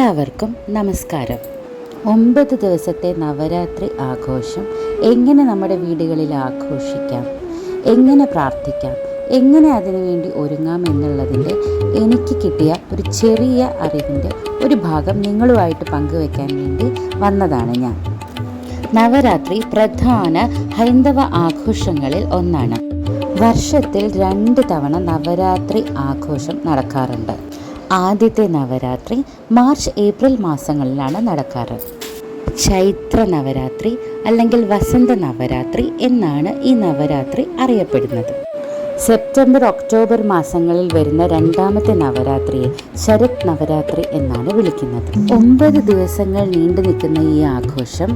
എല്ലാവർക്കും നമസ്കാരം. ഒമ്പത് ദിവസത്തെ നവരാത്രി ആഘോഷം എങ്ങനെ നമ്മുടെ വീടുകളിൽ ആഘോഷിക്കാം? എങ്ങനെ പ്രാർത്ഥിക്കാം? എങ്ങനെ അതിനുവേണ്ടി ഒരുങ്ങാം എന്നുള്ളതിന്റെ എനിക്ക് കിട്ടിയ ഒരു ചെറിയ അറിവിന്റെ ഒരു ഭാഗം നിങ്ങളുമായിട്ട് പങ്കുവെക്കാൻ വേണ്ടി വന്നതാണ് ഞാൻ. നവരാത്രി പ്രധാന ഹൈന്ദവ ആഘോഷങ്ങളിൽ ഒന്നാണ്. വർഷത്തിൽ രണ്ട് തവണ നവരാത്രി ആഘോഷം നടക്കാറുണ്ട്. ആദ്യത്തെ നവരാത്രി മാർച്ച് ഏപ്രിൽ മാസങ്ങളിലാണ് നടക്കാറ്. ചൈത്ര നവരാത്രി അല്ലെങ്കിൽ വസന്ത നവരാത്രി എന്നാണ് ഈ നവരാത്രി അറിയപ്പെടുന്നത്. സെപ്റ്റംബർ ഒക്ടോബർ മാസങ്ങളിൽ വരുന്ന രണ്ടാമത്തെ നവരാത്രിയെ ശരത് നവരാത്രി എന്നാണ് വിളിക്കുന്നത്. ഒമ്പത് ദിവസങ്ങൾ നീണ്ടു നിൽക്കുന്ന ഈ ആഘോഷം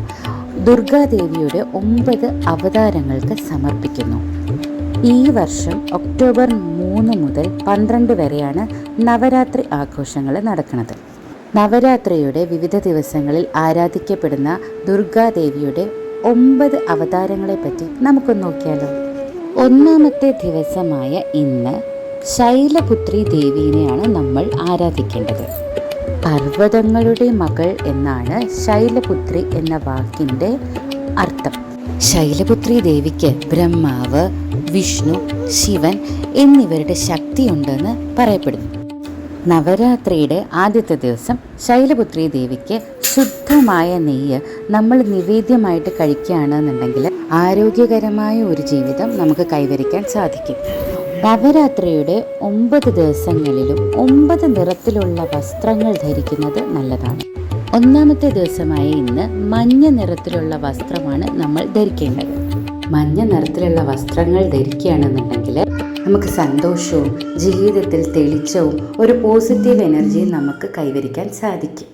ദുർഗാദേവിയുടെ ഒമ്പത് അവതാരങ്ങൾക്ക് സമർപ്പിക്കുന്നു. ഈ വർഷം ഒക്ടോബർ മൂന്ന് മുതൽ പന്ത്രണ്ട് വരെയാണ് നവരാത്രി ആഘോഷങ്ങൾ നടക്കുന്നത്. നവരാത്രിയുടെ വിവിധ ദിവസങ്ങളിൽ ആരാധിക്കപ്പെടുന്ന ദുർഗാദേവിയുടെ ഒമ്പത് അവതാരങ്ങളെപ്പറ്റി നമുക്ക് നോക്കിയാലോ. ഒന്നാമത്തെ ദിവസമായ ഇന്ന് ശൈലപുത്രി ദേവീനെയാണ് നമ്മൾ ആരാധിക്കേണ്ടത്. പർവതങ്ങളുടെ മകൾ എന്നാണ് ശൈലപുത്രി എന്ന വാക്കിന്റെ അർത്ഥം. ശൈലപുത്രി ദേവിക്ക് ബ്രഹ്മാവ് വിഷ്ണു ശിവൻ എന്നിവരുടെ ശക്തിയുണ്ടെന്ന് പറയപ്പെടുന്നു. നവരാത്രിയുടെ ആദ്യത്തെ ദിവസം ശൈലപുത്രി ദേവിക്ക് ശുദ്ധമായ നെയ്യ് നമ്മൾ നിവേദ്യമായിട്ട് കഴിക്കുകയാണെന്നുണ്ടെങ്കിൽ ആരോഗ്യകരമായ ഒരു ജീവിതം നമുക്ക് കൈവരിക്കാൻ സാധിക്കും. നവരാത്രിയുടെ ഒമ്പത് ദിവസങ്ങളിലും ഒമ്പത് നിറത്തിലുള്ള വസ്ത്രങ്ങൾ ധരിക്കുന്നത് നല്ലതാണ്. ഒന്നാമത്തെ ദിവസമായ ഇന്ന് മഞ്ഞ നിറത്തിലുള്ള വസ്ത്രമാണ് നമ്മൾ ധരിക്കേണ്ടത്. മഞ്ഞ നിറത്തിലുള്ള വസ്ത്രങ്ങൾ ധരിക്കുകയാണെന്നുണ്ടെങ്കിൽ നമുക്ക് സന്തോഷവും ജീവിതത്തിൽ തെളിച്ചവും ഒരു പോസിറ്റീവ് എനർജിയും നമുക്ക് കൈവരിക്കാൻ സാധിക്കും.